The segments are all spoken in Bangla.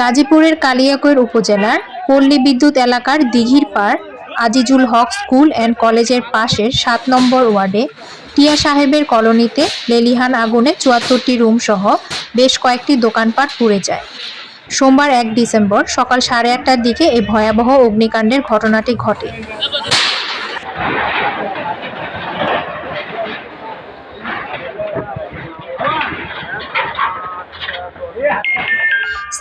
গাজীপুরের কালিয়াকৈর উপজেলার পল্লী বিদ্যুৎ এলাকার দিঘির পাড় আজিজুল হক স্কুল অ্যান্ড কলেজের পাশের সাত নম্বর ওয়ার্ডে টিয়া সাহেবের কলোনিতে লেলিহান আগুনে চুয়াত্তরটি রুম সহ বেশ কয়েকটি দোকানপাট পুড়ে যায়। সোমবার এক ডিসেম্বর সকাল সাড়ে আটটার দিকে এই ভয়াবহ অগ্নিকাণ্ডের ঘটনাটি ঘটে।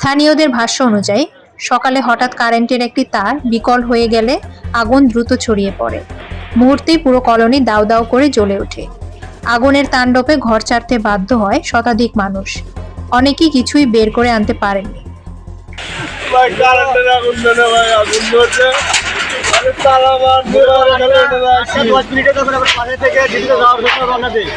স্থানীয়দের ভাষ্য অনুযায়ী, সকালে হঠাৎ কারেন্টের একটি তার বিকল হয়ে গেলে আগুন দ্রুত ছড়িয়ে পড়ে। মুহূর্তেই পুরো কলোনি দাউ দাউ করে জ্বলে ওঠে। আগুনের তাণ্ডবে ঘর ছাড়তে বাধ্য হয় শতাধিক মানুষ। অনেকেই কিছুই বের করে আনতে পারেননি। দশ মিনিটে যখন আমার পাশে থেকে দিদিকে যাওয়ার জন্য রওনা দিই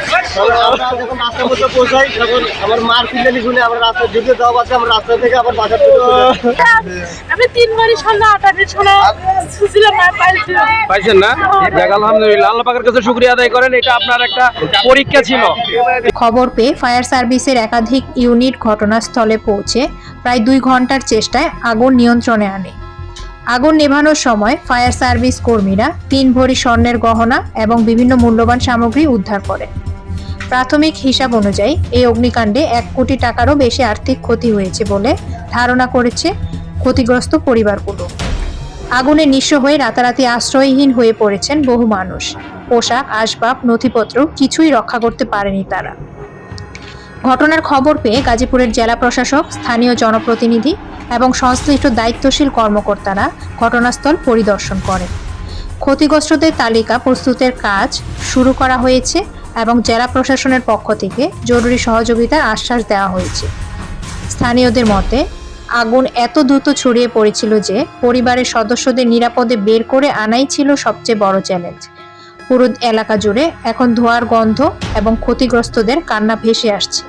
আমরা যখন রাস্তার মধ্যে পৌঁছাই তখন আমার মার ফিল্ডালি শুনে আমরা রাস্তা দিতে যাওয়া পাচ্ছি আমরা রাস্তা থেকে আবার বাজার থেকে চলে আসি। আমি তিনবারই সন্ধ্যা আটাটির সময় খুঁজছিলাম পাইছেন না? যাক আলহামদুলিল্লাহ। আল্লাহ পাকের কাছে শুক্রিয়া আদায় করেন এটা আপনার একটা পরীক্ষা ছিল। খবর পেয়ে ফায়ার সার্ভিসের একাধিক ইউনিট ঘটনাস্থলে পৌঁছে প্রায় দুই ঘণ্টার চেষ্টায় আগুন নিয়ন্ত্রণে আনে। আগুন নেভানোর সময় ফায়ার সার্ভিস কর্মীরা তিন ভরি স্বর্ণের গহনা এবং বিভিন্ন মূল্যবান সামগ্রী উদ্ধার করেন। প্রাথমিক হিসাব অনুযায়ী এই অগ্নিকাণ্ডে এক কোটি টাকারও বেশি আর্থিক ক্ষতি হয়েছে বলে ধারণা করেছে ক্ষতিগ্রস্ত পরিবারগুলো। আগুনে নিঃস্ব হয়ে রাতারাতি আশ্রয়হীন হয়ে পড়েছেন বহু মানুষ। পোশাক, আসবাব, নথিপত্র কিছুই রক্ষা করতে পারেনি তারা। ঘটনার খবর পেয়ে গাজীপুরের জেলা প্রশাসক, স্থানীয় জনপ্রতিনিধি এবং সংশ্লিষ্ট দায়িত্বশীল কর্মকর্তারা ঘটনাস্থল পরিদর্শন করেন। ক্ষতিগ্রস্তদের তালিকা প্রস্তুতের কাজ শুরু করা হয়েছে এবং জেলা প্রশাসনের পক্ষ থেকে জরুরি সহযোগিতার আশ্বাস দেওয়া হয়েছে। স্থানীয়দের মতে, আগুন এত দ্রুত ছড়িয়ে পড়েছিল যে পরিবারের সদস্যদের নিরাপদে বের করে আনাই ছিল সবচেয়ে বড় চ্যালেঞ্জ। পুরো এলাকা জুড়ে এখন ধোঁয়ার গন্ধ এবং ক্ষতিগ্রস্তদের কান্না ভেসে আসছে।